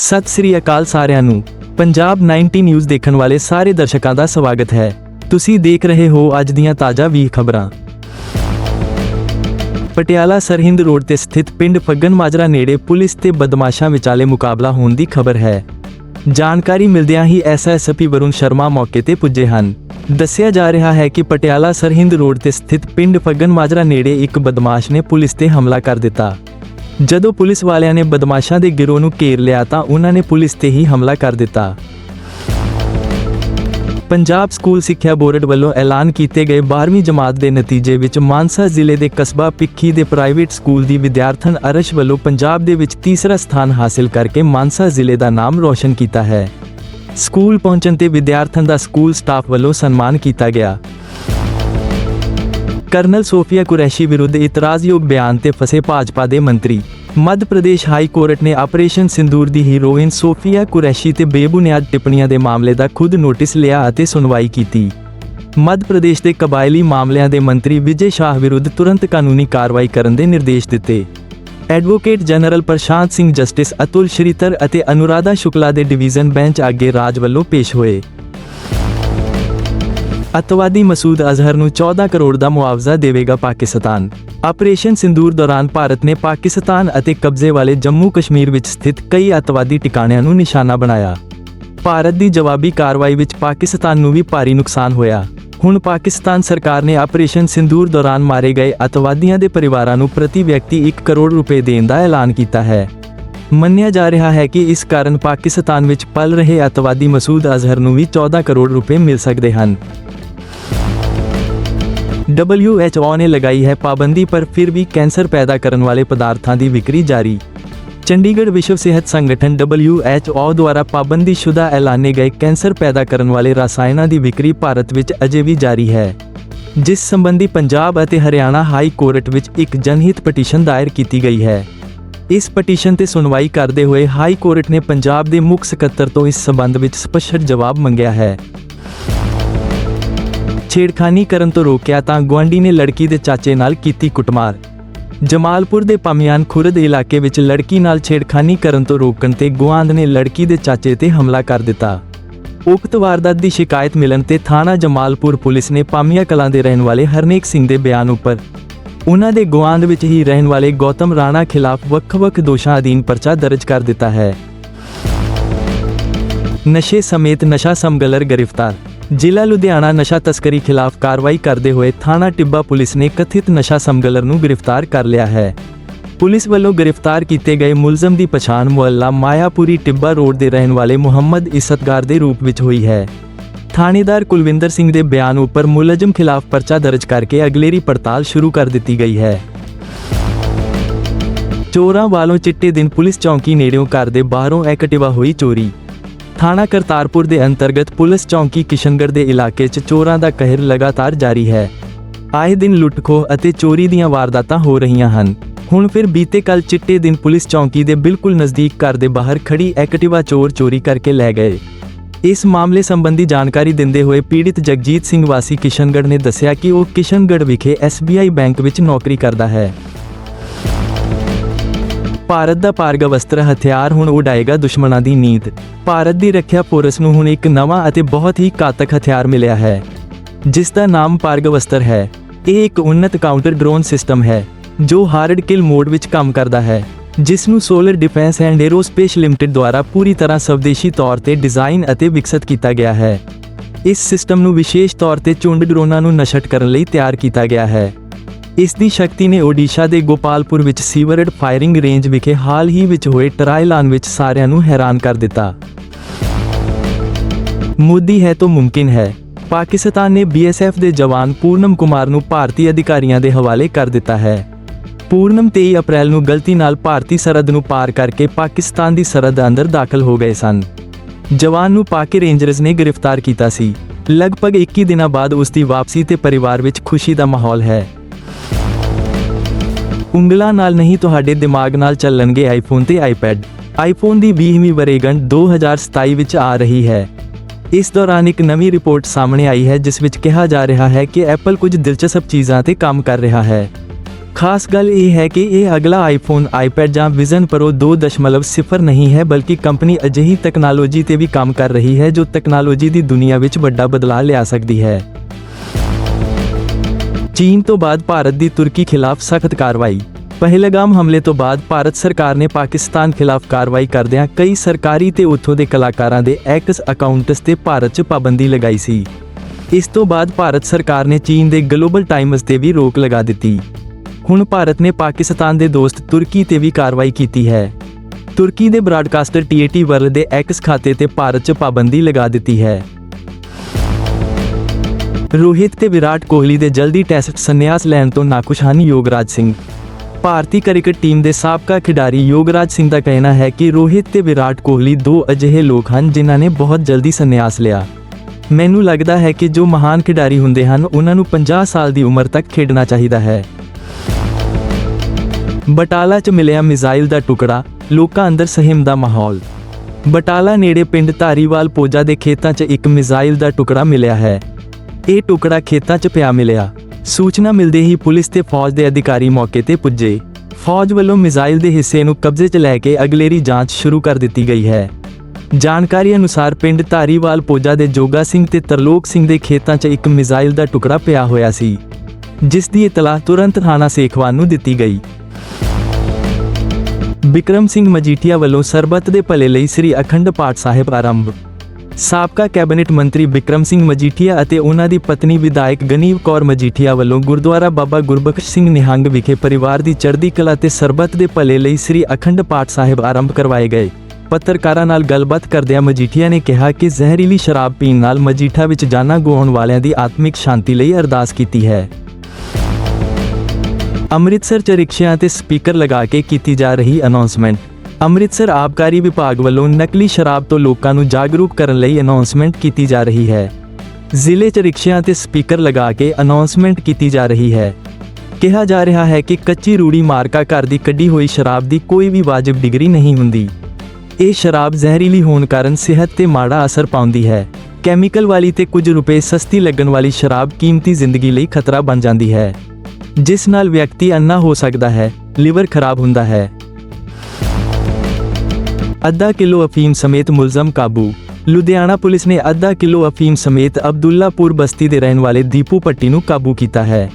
ਸਤਿ ਸ੍ਰੀ ਅਕਾਲ ਸਾਰਿਆਂ ਨੂੰ। ਪੰਜਾਬ 90 ਨਿਊਜ਼ ਦੇਖਣ ਵਾਲੇ ਸਾਰੇ ਦਰਸ਼ਕਾਂ ਦਾ ਸਵਾਗਤ ਹੈ। ਤੁਸੀਂ ਦੇਖ ਰਹੇ ਹੋ ਅੱਜ ਦੀਆਂ ਤਾਜ਼ਾ ਵੀ ਖਬਰਾਂ। ਪਟਿਆਲਾ ਸਰਹਿੰਦ ਰੋਡ ਤੇ ਸਥਿਤ ਪਿੰਡ ਫੱਗਨ ਮਾਜਰਾ ਨੇੜੇ ਪੁਲਿਸ ਤੇ ਬਦਮਾਸ਼ਾਂ ਵਿਚਾਲੇ ਮੁਕਾਬਲਾ ਹੋਣ ਦੀ ਖਬਰ ਹੈ। ਜਾਣਕਾਰੀ ਮਿਲਦਿਆਂ ਹੀ ਐਸਐਸਪੀ ਵਰੁਣ ਸ਼ਰਮਾ ਮੌਕੇ ਤੇ ਪੁੱਜੇ ਹਨ। ਦੱਸਿਆ ਜਾ ਰਿਹਾ ਹੈ ਕਿ ਪਟਿਆਲਾ ਸਰਹਿੰਦ ਰੋਡ ਤੇ ਸਥਿਤ ਪਿੰਡ ਫੱਗਨ ਮਾਜਰਾ ਨੇੜੇ ਇੱਕ ਬਦਮਾਸ਼ ਨੇ ਪੁਲਿਸ ਤੇ ਹਮਲਾ ਕਰ ਦਿੱਤਾ। ਜਦੋਂ ਪੁਲਿਸ ਵਾਲਿਆਂ ਨੇ ਬਦਮਾਸ਼ਾਂ ਦੇ ਗਿਰੋਹ ਨੂੰ ਘੇਰ ਲਿਆ ਤਾਂ ਉਹਨਾਂ ਨੇ ਪੁਲਿਸ ਤੇ ਹੀ ਹਮਲਾ ਕਰ ਦਿੱਤਾ। ਪੰਜਾਬ ਸਕੂਲ ਸਿੱਖਿਆ ਬੋਰਡ ਵੱਲੋਂ ਐਲਾਨ ਕੀਤੇ ਗਏ 12ਵੀਂ ਜਮਾਤ ਦੇ ਨਤੀਜੇ ਵਿੱਚ ਮਾਨਸਾ ਜ਼ਿਲ੍ਹੇ ਦੇ ਕਸਬਾ ਪਿੱਖੀ ਦੇ ਪ੍ਰਾਈਵੇਟ ਸਕੂਲ ਦੀ ਵਿਦਿਆਰਥਣ ਅਰਸ਼ ਵੱਲੋਂ ਪੰਜਾਬ ਦੇ ਵਿੱਚ ਤੀਸਰਾ ਸਥਾਨ ਹਾਸਿਲ ਕਰਕੇ ਮਾਨਸਾ ਜ਼ਿਲ੍ਹੇ ਦਾ ਨਾਮ ਰੋਸ਼ਨ ਕੀਤਾ ਹੈ। ਸਕੂਲ ਪਹੁੰਚਣ ਤੇ ਵਿਦਿਆਰਥਣ ਦਾ ਸਕੂਲ ਸਟਾਫ ਵੱਲੋਂ ਸਨਮਾਨ ਕੀਤਾ ਗਿਆ। ਕਰਨਲ ਸੋਫੀਆ ਕੁਰੈਸ਼ੀ ਵਿਰੁੱਧ ਇਤਰਾਜ਼ਯੋਗ ਬਿਆਨ ਤੇ ਫਸੇ ਭਾਜਪਾ ਦੇ ਮੰਤਰੀ। ਮੱਧ ਪ੍ਰਦੇਸ਼ ਹਾਈ ਕੋਰਟ ਨੇ ਆਪਰੇਸ਼ਨ ਸਿੰਦੂਰ ਦੀ ਹੀਰੋਇਨ ਸੋਫੀਆ ਕੁਰੈਸ਼ੀ ਤੇ ਬੇਬੁਨਿਆਦ ਟਿੱਪਣੀਆਂ ਦੇ ਮਾਮਲੇ ਦਾ ਖੁਦ ਨੋਟਿਸ ਲਿਆ ਅਤੇ ਸੁਣਵਾਈ ਕੀਤੀ। ਮੱਧ ਪ੍ਰਦੇਸ਼ ਦੇ ਕਬਾਇਲੀ ਮਾਮਲਿਆਂ ਦੇ ਮੰਤਰੀ ਵਿਜੇ ਸ਼ਾਹ ਵਿਰੁੱਧ ਤੁਰੰਤ ਕਾਨੂੰਨੀ ਕਾਰਵਾਈ ਕਰਨ ਦੇ ਨਿਰਦੇਸ਼ ਦਿੱਤੇ। Advocate general Prashant Singh justice Atul Shridhar ਅਤੇ ਅਨੁਰਾਧਾ ਸ਼ੁਕਲਾ ਦੇ ਡਿਵੀਜ਼ਨ ਬੈਂਚ ਅੱਗੇ ਰਾਜ ਵੱਲੋਂ ਪੇਸ਼ ਹੋਏ। ਅਤਵਾਦੀ ਮਸੂਦ ਅਜ਼ਹਰ ਨੂੰ 14 ਕਰੋੜ ਦਾ ਮੁਆਵਜ਼ਾ ਦੇਵੇਗਾ ਪਾਕਿਸਤਾਨ। ਆਪਰੇਸ਼ਨ ਸਿੰਦੂਰ ਦੌਰਾਨ ਭਾਰਤ ਨੇ ਪਾਕਿਸਤਾਨ ਅਤੇ ਕਬਜ਼ੇ ਵਾਲੇ ਜੰਮੂ ਕਸ਼ਮੀਰ ਵਿੱਚ ਸਥਿਤ ਕਈ ਅਤਵਾਦੀ ਟਿਕਾਣਿਆਂ ਨੂੰ ਨਿਸ਼ਾਨਾ ਬਣਾਇਆ। ਭਾਰਤ ਦੀ ਜਵਾਬੀ ਕਾਰਵਾਈ ਵਿੱਚ ਪਾਕਿਸਤਾਨ ਨੂੰ ਵੀ ਭਾਰੀ ਨੁਕਸਾਨ ਹੋਇਆ। ਹੁਣ ਪਾਕਿਸਤਾਨ ਸਰਕਾਰ ਨੇ ਆਪਰੇਸ਼ਨ ਸਿੰਦੂਰ ਦੌਰਾਨ ਮਾਰੇ ਗਏ ਅਤਵਾਦੀਆਂ ਦੇ ਪਰਿਵਾਰਾਂ ਨੂੰ ਪ੍ਰਤੀ ਵਿਅਕਤੀ 1 ਕਰੋੜ ਰੁਪਏ ਦੇਣ ਦਾ ਐਲਾਨ ਕੀਤਾ ਹੈ। ਮੰਨਿਆ ਜਾ ਰਿਹਾ ਹੈ ਕਿ ਇਸ ਕਾਰਨ ਪਾਕਿਸਤਾਨ ਵਿੱਚ ਪਲ ਰਹੇ ਅਤਵਾਦੀ ਮਸੂਦ ਅਜ਼ਹਰ ਨੂੰ ਵੀ 14 ਕਰੋੜ ਰੁਪਏ ਮਿਲ ਸਕਦੇ ਹਨ। WHO ਨੇ ਲਗਾਈ ਹੈ ਪਾਬੰਦੀ ਪਰ ਫਿਰ ਵੀ ਕੈਂਸਰ ਪੈਦਾ ਕਰਨ ਵਾਲੇ ਪਦਾਰਥਾਂ ਦੀ ਵਿਕਰੀ ਜਾਰੀ। ਚੰਡੀਗੜ੍ਹ ਵਿਸ਼ਵ ਸਿਹਤ ਸੰਗਠਨ WHO ਦੁਆਰਾ ਪਾਬੰਦੀਸ਼ੁਦਾ ਐਲਾਨੇ ਗਏ ਕੈਂਸਰ ਪੈਦਾ ਕਰਨ ਵਾਲੇ ਰਸਾਇਣਾਂ ਦੀ ਵਿਕਰੀ ਭਾਰਤ ਵਿੱਚ ਅਜੇ ਵੀ ਜਾਰੀ ਹੈ। ਜਿਸ ਸੰਬੰਧੀ ਪੰਜਾਬ ਅਤੇ ਹਰਿਆਣਾ ਹਾਈ ਕੋਰਟ ਵਿੱਚ ਇੱਕ ਜਨਹਿਤ ਪਟੀਸ਼ਨ ਦਾਇਰ ਕੀਤੀ ਗਈ ਹੈ। ਇਸ ਪਟੀਸ਼ਨ ਤੇ ਸੁਣਵਾਈ ਕਰਦੇ ਹੋਏ ਹਾਈ ਕੋਰਟ ਨੇ ਪੰਜਾਬ ਦੇ ਮੁੱਖ ਸਕੱਤਰ ਤੋਂ ਇਸ ਸਬੰਧ ਵਿੱਚ ਸਪਸ਼ਟ ਜਵਾਬ ਮੰਗਿਆ ਹੈ। ਛੇੜਖਾਨੀ ਕਰਨ ਤੋਂ ਰੋਕਿਆ ਤਾਂ ਗੁਆਂਢੀ ਨੇ ਲੜਕੀ ਦੇ ਚਾਚੇ ਨਾਲ ਕੀਤੀ ਕੁੱਟਮਾਰ। ਜਮਾਲਪੁਰ ਦੇ ਪਮਿਆਨ ਖੁਰਦ ਇਲਾਕੇ ਵਿੱਚ ਲੜਕੀ ਨਾਲ ਛੇੜਖਾਨੀ ਕਰਨ ਤੋਂ ਰੋਕਣ ਤੇ ਗੁਆਂਢ ਨੇ ਲੜਕੀ ਦੇ ਚਾਚੇ ਤੇ ਹਮਲਾ ਕਰ ਦਿੱਤਾ। ਉਕਤ ਵਾਰਦਾਤ ਦੀ ਸ਼ਿਕਾਇਤ ਮਿਲਣ ਤੇ ਥਾਣਾ ਜਮਾਲਪੁਰ ਪੁਲਿਸ ਨੇ ਪਾਮੀਆ ਕਲਾਂ ਦੇ ਰਹਿਣ ਵਾਲੇ ਹਰਨੇਕ ਸਿੰਘ ਦੇ ਬਿਆਨ ਉੱਪਰ ਉਹਨਾਂ ਦੇ ਗੁਆਂਢ ਵਿੱਚ ਹੀ ਰਹਿਣ ਵਾਲੇ ਗੌਤਮ ਰਾਣਾ ਖਿਲਾਫ ਵੱਖ-ਵੱਖ ਦੋਸ਼ਾਂ ਅਧੀਨ ਪਰਚਾ ਦਰਜ ਕਰ ਦਿੱਤਾ ਹੈ। ਨਸ਼ੇ ਸਮੇਤ ਨਸ਼ਾ ਸਮਗਲਰ ਗ੍ਰਿਫਤਾਰ ਜ਼ਿਲ੍ਹਾ ਲੁਧਿਆਣਾ ਨਸ਼ਾ ਤਸਕਰੀ ਖਿਲਾਫ ਕਾਰਵਾਈ ਕਰਦੇ ਹੋਏ ਥਾਣਾ ਟਿੱਬਾ ਪੁਲਿਸ ਨੇ ਕਥਿਤ ਨਸ਼ਾ ਸਮਗਲਰ ਨੂੰ ਗ੍ਰਿਫਤਾਰ ਕਰ ਲਿਆ ਹੈ। ਪੁਲਿਸ ਵੱਲੋਂ ਗ੍ਰਿਫਤਾਰ ਕੀਤੇ ਗਏ ਮੁਲਜ਼ਮ ਦੀ ਪਛਾਣ ਮੁਹੱਲਾ ਮਾਇਆਪੁਰੀ ਟਿੱਬਾ ਰੋਡ ਦੇ ਰਹਿਣ ਵਾਲੇ ਮੁਹੰਮਦ ਇਸਤਗਾਰ ਦੇ ਰੂਪ ਵਿੱਚ ਹੋਈ ਹੈ। ਥਾਣੇਦਾਰ ਕੁਲਵਿੰਦਰ ਸਿੰਘ ਦੇ ਬਿਆਨ ਉੱਪਰ ਮੁਲਜ਼ਮ ਖਿਲਾਫ ਪਰਚਾ ਦਰਜ ਕਰਕੇ ਅਗਲੇਰੀ ਪੜਤਾਲ ਸ਼ੁਰੂ ਕਰ ਦਿੱਤੀ ਗਈ ਹੈ। ਚੋਰਾਂ ਵਾਲੋਂ ਚਿੱਟੇ ਦਿਨ ਪੁਲਿਸ ਚੌਂਕੀ ਨੇੜਿਓਂ ਘਰ ਦੇ ਬਾਹਰੋਂ ਐਕਟਿਵਾ ਹੋਈ ਚੋਰੀ। ਥਾਣਾ ਕਰਤਾਰਪੁਰ ਦੇ ਅੰਤਰਗਤ ਪੁਲਿਸ ਚੌਂਕੀ ਕਿਸ਼ਨਗੜ੍ਹ ਦੇ ਇਲਾਕੇ 'ਚ ਚੋਰਾਂ ਦਾ ਕਹਿਰ ਲਗਾਤਾਰ ਜਾਰੀ ਹੈ। ਆਏ ਦਿਨ ਲੁੱਟਖੋ ਅਤੇ ਚੋਰੀ ਦੀਆਂ ਵਾਰਦਾਤਾਂ ਹੋ ਰਹੀਆਂ ਹਨ। ਹੁਣ ਫਿਰ ਬੀਤੇ ਕੱਲ ਚਿੱਟੇ ਦਿਨ ਪੁਲਿਸ ਚੌਂਕੀ ਦੇ ਬਿਲਕੁਲ ਨਜ਼ਦੀਕ ਘਰ ਦੇ ਬਾਹਰ ਖੜੀ ਐਕਟਿਵਾ ਚੋਰ ਚੋਰੀ ਕਰਕੇ ਲੈ ਗਏ। ਇਸ ਮਾਮਲੇ ਸੰਬੰਧੀ ਜਾਣਕਾਰੀ ਦਿੰਦੇ ਹੋਏ ਪੀੜਿਤ ਜਗਜੀਤ ਸਿੰਘ ਵਾਸੀ ਕਿਸ਼ਨਗੜ੍ਹ ਨੇ ਦੱਸਿਆ ਕਿ ਉਹ ਕਿਸ਼ਨਗੜ੍ਹ ਵਿਖੇ SBI ਬੈਂਕ ਵਿੱਚ ਨੌਕਰੀ ਕਰਦਾ ਹੈ। ਭਾਰਤ ਦਾ ਭਾਰਗਵ ਅਸਤਰ ਹਥਿਆਰ ਹੁਣ ਉਡਾਏਗਾ ਦੁਸ਼ਮਣਾਂ ਦੀ ਨੀਂਦ। ਭਾਰਤ ਦੀ ਰੱਖਿਆ ਫੋਰਸ ਨੂੰ ਹੁਣ ਇੱਕ ਨਵਾਂ ਅਤੇ ਬਹੁਤ ਹੀ ਘਾਤਕ ਹਥਿਆਰ ਮਿਲਿਆ ਹੈ, ਜਿਸ ਦਾ ਨਾਮ ਭਾਰਗਵ ਅਸਤਰ ਹੈ। ਇਹ ਇੱਕ ਉન્નਤ ਕਾਊਂਟਰ ਡਰੋਨ ਸਿਸਟਮ ਹੈ, ਜੋ ਹਾਰਡ ਕਿਲ ਮੋਡ ਵਿੱਚ ਕੰਮ ਕਰਦਾ ਹੈ, ਜਿਸ ਨੂੰ solar defence and aerospace limited ਦੁਆਰਾ ਪੂਰੀ ਤਰ੍ਹਾਂ ਸਵਦੇਸ਼ੀ ਤੌਰ ਤੇ ਡਿਜ਼ਾਈਨ ਅਤੇ ਵਿਕਸਿਤ ਕੀਤਾ ਗਿਆ ਹੈ। ਇਸ ਸਿਸਟਮ ਨੂੰ ਵਿਸ਼ੇਸ਼ ਤੌਰ ਤੇ ਝੁੰਡ ਡਰੋਨਾਂ ਨੂੰ ਨਸ਼ਟ ਕਰਨ ਲਈ ਤਿਆਰ ਕੀਤਾ ਗਿਆ ਹੈ। ਇਸ ਦੀ ਸ਼ਕਤੀ ਨੇ ਓਡੀਸ਼ਾ ਦੇ ਗੋਪਾਲਪੁਰ ਵਿੱਚ ਸੀਵਰਡ ਫਾਇਰਿੰਗ ਰੇਂਜ ਵਿਖੇ ਹਾਲ ਹੀ ਵਿੱਚ ਹੋਏ ਟਰਾਇਲਾਨ ਵਿੱਚ ਸਾਰਿਆਂ ਨੂੰ ਹੈਰਾਨ ਕਰ ਦਿੱਤਾ। ਮੋਦੀ ਹੈ ਤਾਂ ਮੁਮਕਿਨ ਹੈ। ਪਾਕਿਸਤਾਨ ਨੇ ਬੀਐਸਐਫ ਦੇ ਜਵਾਨ ਪੂਰਨਮ ਕੁਮਾਰ ਨੂੰ ਭਾਰਤੀ ਅਧਿਕਾਰੀਆਂ ਦੇ ਹਵਾਲੇ ਕਰ ਦਿੱਤਾ ਹੈ। ਪੂਰਨਮ 23 ਅਪ੍ਰੈਲ ਨੂੰ ਗਲਤੀ ਨਾਲ ਭਾਰਤੀ ਸਰਹੱਦ ਨੂੰ ਪਾਰ ਕਰਕੇ ਪਾਕਿਸਤਾਨ ਦੀ ਸਰਹੱਦ ਅੰਦਰ ਦਾਖਲ ਹੋ ਗਏ ਸਨ। ਜਵਾਨ ਨੂੰ ਪਾਕਿ ਰੇਂਜਰਸ ਨੇ ਗ੍ਰਿਫਤਾਰ ਕੀਤਾ ਸੀ। ਲਗਭਗ 21 ਦਿਨਾਂ ਬਾਅਦ ਉਸ ਦੀ ਵਾਪਸੀ ਤੇ ਪਰਿਵਾਰ ਵਿੱਚ ਖੁਸ਼ੀ ਦਾ ਮਾਹੌਲ ਹੈ। ਉਂਗਲਾਂ ਨਾਲ ਨਹੀਂ ਤੁਹਾਡੇ ਦਿਮਾਗ ਨਾਲ ਚੱਲਣਗੇ ਆਈਫੋਨ ਤੇ ਆਈਪੈਡ ਆਈਫੋਨ ਦੀ 20ਵੀਂ ਵਰ੍ਹੇਗੰਢ 2027 ਵਿੱਚ ਆ ਰਹੀ ਹੈ। ਇਸ ਦੌਰਾਨ ਇੱਕ ਨਵੀਂ ਰਿਪੋਰਟ ਸਾਹਮਣੇ ਆਈ ਹੈ, ਜਿਸ ਵਿੱਚ ਕਿਹਾ ਜਾ ਰਿਹਾ ਹੈ ਕਿ ਐਪਲ ਕੁਝ ਦਿਲਚਸਪ ਚੀਜ਼ਾਂ ਤੇ ਕੰਮ ਕਰ ਰਿਹਾ ਹੈ। ਖਾਸ ਗੱਲ ਇਹ ਹੈ ਕਿ ਇਹ ਅਗਲਾ ਆਈਫੋਨ ਆਈਪੈਡ ਜਾਂ ਵਿਜ਼ਨ ਪ੍ਰੋ 2.0 ਨਹੀਂ ਹੈ, ਬਲਕਿ ਕੰਪਨੀ ਅਜਿਹੀ ਟੈਕਨੋਲੋਜੀ ਤੇ ਵੀ ਕੰਮ ਕਰ ਰਹੀ ਹੈ, ਜੋ ਟੈਕਨੋਲੋਜੀ ਦੀ ਦੁਨੀਆ ਵਿੱਚ ਵੱਡਾ ਬਦਲਾਅ ਲਿਆ ਸਕਦੀ ਹੈ। ਚੀਨ ਤੋਂ ਬਾਅਦ ਭਾਰਤ ਦੀ ਤੁਰਕੀ ਖਿਲਾਫ ਸਖਤ ਕਾਰਵਾਈ। ਪਹਿਲਗਾਮ ਹਮਲੇ ਤੋਂ ਬਾਅਦ ਭਾਰਤ ਸਰਕਾਰ ਨੇ ਪਾਕਿਸਤਾਨ ਖਿਲਾਫ ਕਾਰਵਾਈ ਕਰਦਿਆਂ ਕਈ ਸਰਕਾਰੀ ਤੇ ਉੱਥੋਂ ਦੇ ਕਲਾਕਾਰਾਂ ਦੇ ਐਕਸ ਅਕਾਊਂਟਸ ਤੇ ਭਾਰਤ 'ਚ ਪਾਬੰਦੀ ਲਗਾਈ ਸੀ। ਇਸ ਤੋਂ ਬਾਅਦ ਭਾਰਤ ਸਰਕਾਰ ਨੇ ਚੀਨ ਦੇ ਗਲੋਬਲ ਟਾਈਮਜ਼ ਤੇ ਵੀ ਰੋਕ ਲਗਾ ਦਿੱਤੀ। ਹੁਣ ਭਾਰਤ ਨੇ ਪਾਕਿਸਤਾਨ ਦੇ ਦੋਸਤ ਤੁਰਕੀ ਤੇ ਵੀ ਕਾਰਵਾਈ ਕੀਤੀ ਹੈ। ਤੁਰਕੀ ਦੇ ਬ੍ਰਾਡਕਾਸਟਰ ਟੀਏਟੀ ਵਰਲਡ ਦੇ ਐਕਸ ਖਾਤੇ ਤੇ ਭਾਰਤ 'ਚ ਪਾਬੰਦੀ ਲਗਾ ਦਿੱਤੀ ਹੈ। ਰੋਹਿਤ ਤੇ ਵਿਰਾਟ ਕੋਹਲੀ ਦੇ ਜਲਦੀ ਟੈਸਟ ਸੰਨਿਆਸ ਲੈਣ ਤੋਂ ਨਾਖੁਸ਼ ਹਨ ਯੋਗਰਾਜ ਸਿੰਘ। ਭਾਰਤੀ ਕ੍ਰਿਕਟ ਟੀਮ ਦੇ ਸਾਬਕਾ ਖਿਡਾਰੀ ਯੋਗਰਾਜ ਸਿੰਘ ਦਾ ਕਹਿਣਾ ਹੈ ਕਿ ਰੋਹਿਤ ਤੇ ਵਿਰਾਟ ਕੋਹਲੀ ਦੋ ਅਜਿਹੇ ਲੋਕ ਹਨ ਜਿਨ੍ਹਾਂ ਨੇ ਬਹੁਤ ਜਲਦੀ ਸੰਨਿਆਸ ਲਿਆ। ਮੈਨੂੰ ਲੱਗਦਾ ਹੈ ਕਿ ਜੋ ਮਹਾਨ ਖਿਡਾਰੀ ਹੁੰਦੇ ਹਨ, ਉਹਨਾਂ ਨੂੰ 50 ਸਾਲ ਦੀ ਉਮਰ ਤੱਕ ਖੇਡਣਾ ਚਾਹੀਦਾ ਹੈ। ਬਟਾਲਾ 'ਚ ਮਿਲਿਆ ਮਿਜ਼ਾਈਲ ਦਾ ਟੁਕੜਾ, ਲੋਕਾਂ ਅੰਦਰ ਸਹਿਮ ਦਾ ਮਾਹੌਲ। ਬਟਾਲਾ ਨੇੜੇ ਪਿੰਡ ਧਾਰੀਵਾਲ ਪੋਜਾ ਦੇ ਖੇਤਾਂ 'ਚ ਇੱਕ ਮਿਜ਼ਾਈਲ ਦਾ ਟੁਕੜਾ ਮਿਲਿਆ ਹੈ। ਇਹ ਟੁਕੜਾ ਖੇਤਾਂ 'ਚ ਪਿਆ ਮਿਲਿਆ। ਸੂਚਨਾ ਮਿਲਦੇ ਹੀ ਪੁਲਿਸ ਤੇ ਫੌਜ ਦੇ ਅਧਿਕਾਰੀ ਮੌਕੇ ਤੇ ਪੁੱਜੇ। ਫੌਜ ਵੱਲੋਂ ਮਿਜ਼ਾਈਲ ਦੇ ਹਿੱਸੇ ਨੂੰ ਕਬਜ਼ੇ 'ਚ ਲੈ ਕੇ ਅਗਲੇਰੀ ਜਾਂਚ ਸ਼ੁਰੂ ਕਰ ਦਿੱਤੀ ਗਈ ਹੈ। ਜਾਣਕਾਰੀ ਅਨੁਸਾਰ ਪਿੰਡ ਧਾਰੀਵਾਲ ਪੋਜਾ ਦੇ ਜੋਗਾ ਸਿੰਘ ਤੇ ਤਰਲੋਕ ਸਿੰਘ ਦੇ ਖੇਤਾਂ 'ਚ ਇੱਕ ਮਿਜ਼ਾਈਲ ਦਾ ਟੁਕੜਾ ਪਿਆ ਹੋਇਆ ਸੀ, ਜਿਸ ਦੀ ਇਤਲਾਹ ਤੁਰੰਤ ਥਾਣਾ ਸੇਖਵਾਨ ਨੂੰ ਦਿੱਤੀ ਗਈ। ਬਿਕਰਮ ਸਿੰਘ ਮਜੀਠੀਆ ਵੱਲੋਂ ਸਰਬੱਤ ਦੇ ਭਲੇ ਲਈ ਸ੍ਰੀ ਅਖੰਡ ਪਾਠ ਸਾਹਿਬ ਆਰੰਭ ਸਾਬਕਾ ਕੈਬਨਿਟ ਮੰਤਰੀ ਬਿਕਰਮ ਸਿੰਘ ਮਜੀਠੀਆ ਅਤੇ ਉਹਨਾਂ ਦੀ ਪਤਨੀ ਵਿਧਾਇਕ ਗਨੀਵ ਕੌਰ ਮਜੀਠੀਆ ਵੱਲੋਂ ਗੁਰਦੁਆਰਾ ਬਾਬਾ ਗੁਰਬਖਸ਼ ਸਿੰਘ ਨਿਹੰਗ ਵਿਖੇ ਪਰਿਵਾਰ ਦੀ ਚੜ੍ਹਦੀ ਕਲਾ ਤੇ ਸਰਬੱਤ ਦੇ ਭਲੇ ਲਈ ਸ੍ਰੀ ਅਖੰਡ ਪਾਠ ਸਾਹਿਬ ਆਰੰਭ ਕਰਵਾਏ ਗਏ। ਪੱਤਰਕਾਰਾਂ ਨਾਲ ਗੱਲਬਾਤ ਕਰਦਿਆਂ ਮਜੀਠੀਆ ਨੇ ਕਿਹਾ ਕਿ ਜ਼ਹਿਰੀਲੀ ਸ਼ਰਾਬ ਪੀਣ ਨਾਲ ਮਜੀਠਾ ਵਿੱਚ ਜਾਨਾਂ ਗਵਾਉਣ ਵਾਲਿਆਂ ਦੀ ਆਤਮਿਕ ਸ਼ਾਂਤੀ ਲਈ ਅਰਦਾਸ ਕੀਤੀ ਹੈ। ਅੰਮ੍ਰਿਤਸਰ 'ਚ ਰਿਕਸ਼ਿਆਂ ਤੇ ਸਪੀਕਰ ਲਗਾ ਕੇ ਕੀਤੀ ਜਾ ਰਹੀ ਅਨਾਉਂਸਮੈਂਟ ਅੰਮ੍ਰਿਤਸਰ ਆਬਕਾਰੀ ਵਿਭਾਗ ਵੱਲੋਂ ਨਕਲੀ ਸ਼ਰਾਬ ਤੋਂ ਲੋਕਾਂ ਨੂੰ ਜਾਗਰੂਕ ਕਰਨ ਲਈ ਅਨਾਉਂਸਮੈਂਟ ਕੀਤੀ ਜਾ ਰਹੀ ਹੈ। ਜ਼ਿਲ੍ਹੇ 'ਚ ਰਿਕਸ਼ਿਆਂ ਤੇ ਸਪੀਕਰ ਲਗਾ ਕੇ ਅਨਾਉਂਸਮੈਂਟ ਕੀਤੀ ਜਾ ਰਹੀ ਹੈ। ਕਿਹਾ ਜਾ ਰਿਹਾ ਹੈ ਕਿ ਕੱਚੀ ਰੂੜੀ ਮਾਰਕਾ ਘਰ ਦੀ ਕੱਢੀ ਹੋਈ ਸ਼ਰਾਬ ਦੀ ਕੋਈ ਵੀ ਵਾਜਬ ਡਿਗਰੀ ਨਹੀਂ ਹੁੰਦੀ। ਇਹ ਸ਼ਰਾਬ ਜ਼ਹਿਰੀਲੀ ਹੋਣ ਕਾਰਨ ਸਿਹਤ ਤੇ ਮਾੜਾ ਅਸਰ ਪਾਉਂਦੀ ਹੈ। ਕੈਮੀਕਲ ਵਾਲੀ ਤੇ ਕੁਝ ਰੁਪਏ ਸਸਤੀ ਲੱਗਣ ਵਾਲੀ ਸ਼ਰਾਬ ਕੀਮਤੀ ਜ਼ਿੰਦਗੀ ਲਈ ਖਤਰਾ ਬਣ ਜਾਂਦੀ ਹੈ। ਜਿਸ ਨਾਲ ਵਿਅਕਤੀ ਅੰਨਾ ਹੋ ਸਕਦਾ ਹੈ, ਲਿਵਰ ਖਰਾਬ ਹੁੰਦਾ ਹੈ। ਅੱਧਾ ਕਿਲੋ ਅਫੀਮ ਸਮੇਤ ਮੁਲਜ਼ਮ ਕਾਬੂ। ਲੁਧਿਆਣਾ ਪੁਲਿਸ ਨੇ ਅੱਧਾ ਕਿਲੋ ਅਫੀਮ ਸਮੇਤ ਅਬਦੁੱਲਾਪੁਰ ਬਸਤੀ ਦੇ ਰਹਿਣ ਵਾਲੇ ਦੀਪੂ ਪੱਟੀ ਨੂੰ ਕਾਬੂ ਕੀਤਾ ਹੈ।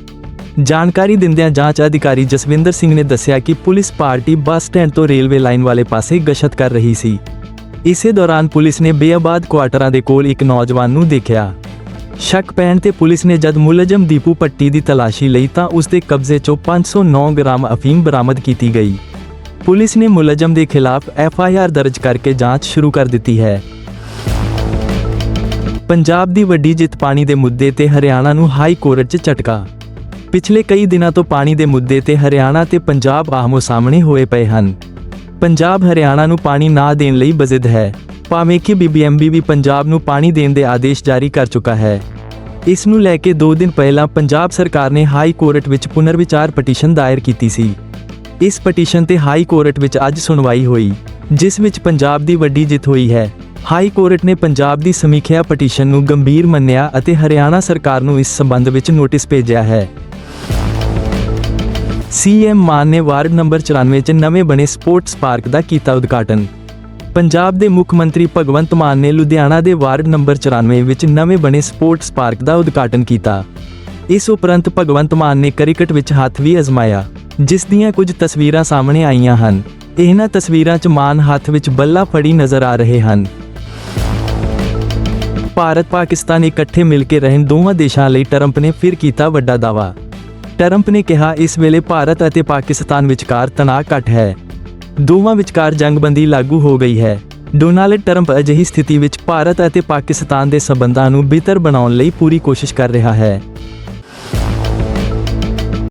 ਜਾਣਕਾਰੀ ਦਿੰਦਿਆਂ ਜਾਂਚ ਅਧਿਕਾਰੀ ਜਸਵਿੰਦਰ ਸਿੰਘ ਨੇ ਦੱਸਿਆ ਕਿ ਪੁਲਿਸ ਪਾਰਟੀ ਬੱਸ ਸਟੈਂਡ ਤੋਂ ਰੇਲਵੇ ਲਾਈਨ ਵਾਲੇ ਪਾਸੇ ਗਸ਼ਤ ਕਰ ਰਹੀ ਸੀ। ਇਸੇ ਦੌਰਾਨ ਪੁਲਿਸ ਨੇ ਬੇਆਬਾਦ ਕੁਆਟਰਾਂ ਦੇ ਕੋਲ ਇੱਕ ਨੌਜਵਾਨ ਨੂੰ ਦੇਖਿਆ। ਸ਼ੱਕ ਪੈਣ ਤੇ ਪੁਲਿਸ ਨੇ ਜਦ ਮੁਲਜ਼ਮ ਦੀਪੂ ਪੱਟੀ ਦੀ ਤਲਾਸ਼ੀ ਲਈ ਤਾਂ ਉਸ ਦੇ ਕਬਜ਼ੇ 'ਚੋਂ 509 ਗ੍ਰਾਮ ਅਫੀਮ ਬਰਾਮਦ ਕੀਤੀ ਗਈ। ਪੁਲਿਸ ਨੇ ਮੁਲਜ਼ਮ ਦੇ ਖਿਲਾਫ ਐਫ ਆਈ ਆਰ ਦਰਜ ਕਰਕੇ ਜਾਂਚ ਸ਼ੁਰੂ ਕਰ ਦਿੱਤੀ ਹੈ। ਪੰਜਾਬ ਦੀ ਵੱਡੀ ਜਿੱਤ ਪਾਣੀ ਦੇ ਮੁੱਦੇ ਤੇ ਹਰਿਆਣਾ ਨੂੰ ਹਾਈ ਕੋਰਟ 'ਚ ਝਟਕਾ। ਪਿਛਲੇ ਕਈ ਦਿਨਾਂ ਤੋਂ ਪਾਣੀ ਦੇ ਮੁੱਦੇ ਤੇ ਹਰਿਆਣਾ ਤੇ ਪੰਜਾਬ ਆਹਮੋ ਸਾਹਮਣੇ ਹੋਏ ਪਏ ਹਨ। ਪੰਜਾਬ ਹਰਿਆਣਾ ਨੂੰ ਪਾਣੀ ਨਾ ਦੇਣ ਲਈ ਬਜ਼ਿਦ ਹੈ। ਭਾਵੇਂ ਕਿ ਬੀਬੀਐਮਬੀ ਵੀ ਪੰਜਾਬ ਨੂੰ ਪਾਣੀ ਦੇਣ ਦੇ ਆਦੇਸ਼ ਜਾਰੀ ਕਰ ਚੁੱਕਾ ਹੈ। ਇਸ ਨੂੰ ਲੈ ਕੇ 2 ਦਿਨ ਪਹਿਲਾਂ ਪੰਜਾਬ ਸਰਕਾਰ ਨੇ ਹਾਈ ਕੋਰਟ ਵਿੱਚ ਪੁਨਰਵਿਚਾਰ ਪਟੀਸ਼ਨ ਦਾਇਰ ਕੀਤੀ ਸੀ। ਇਸ ਪਟੀਸ਼ਨ ਤੇ ਹਾਈ ਕੋਰਟ ਵਿੱਚ ਅੱਜ ਸੁਣਵਾਈ ਹੋਈ, ਜਿਸ ਵਿੱਚ ਪੰਜਾਬ ਦੀ ਵੱਡੀ ਜਿੱਤ ਹੋਈ ਹੈ। ਹਾਈ ਕੋਰਟ ਨੇ ਪੰਜਾਬ ਦੀ ਸਮੀਖਿਆ ਪਟੀਸ਼ਨ ਨੂੰ ਗੰਭੀਰ ਮੰਨਿਆ ਅਤੇ ਹਰਿਆਣਾ ਸਰਕਾਰ ਨੂੰ ਇਸ ਸੰਬੰਧ ਵਿੱਚ ਨੋਟਿਸ ਭੇਜਿਆ ਹੈ। ਸੀਐਮ ਮਾਨ ਨੇ ਵਾਰਡ ਨੰਬਰ 94 'ਚ ਨਵੇਂ ਬਣੇ ਸਪੋਰਟਸ ਪਾਰਕ ਦਾ ਕੀਤਾ ਉਦਘਾਟਨ। ਪੰਜਾਬ ਦੇ ਮੁੱਖ ਮੰਤਰੀ ਭਗਵੰਤ ਮਾਨ ਨੇ ਲੁਧਿਆਣਾ ਦੇ ਵਾਰਡ ਨੰਬਰ 94 ਵਿੱਚ ਨਵੇਂ ਬਣੇ ਸਪੋਰਟਸ ਪਾਰਕ ਦਾ ਉਦਘਾਟਨ ਕੀਤਾ। ਇਸ ਉਪਰੰਤ ਭਗਵੰਤ ਮਾਨ ਨੇ ਕ੍ਰਿਕਟ ਵਿੱਚ ਹੱਥ ਵੀ ਅਜ਼ਮਾਇਆ, ਜਿਸ ਦੀਆਂ ਕੁਝ ਤਸਵੀਰਾਂ ਸਾਹਮਣੇ ਆਈਆਂ ਹਨ। ਇਹਨਾਂ ਤਸਵੀਰਾਂ 'ਚ ਮਾਨ ਹੱਥ ਵਿੱਚ ਬੱਲਾ ਫੜੀ ਨਜ਼ਰ ਆ ਰਹੇ ਹਨ। ਭਾਰਤ ਪਾਕਿਸਤਾਨ ਇਕੱਠੇ ਮਿਲ ਕੇ ਰਹਿਣ ਦੋਵਾਂ ਦੇਸ਼ਾਂ ਲਈ ਟਰੰਪ ਨੇ ਫਿਰ ਕੀਤਾ ਵੱਡਾ ਦਾਅਵਾ। ਟਰੰਪ ਨੇ ਕਿਹਾ, ਇਸ ਵੇਲੇ ਭਾਰਤ ਅਤੇ ਪਾਕਿਸਤਾਨ ਵਿਚਕਾਰ ਤਣਾਅ ਘਟ ਹੈ। ਦੋਵਾਂ ਵਿਚਕਾਰ ਜੰਗਬੰਦੀ ਲਾਗੂ ਹੋ ਗਈ ਹੈ। ਡੋਨਾਲਡ ਟਰੰਪ ਅਜਿਹੀ ਸਥਿਤੀ ਵਿੱਚ ਭਾਰਤ ਅਤੇ ਪਾਕਿਸਤਾਨ ਦੇ ਸਬੰਧਾਂ ਨੂੰ ਬਿਹਤਰ ਬਣਾਉਣ ਲਈ ਪੂਰੀ ਕੋਸ਼ਿਸ਼ ਕਰ ਰਿਹਾ ਹੈ।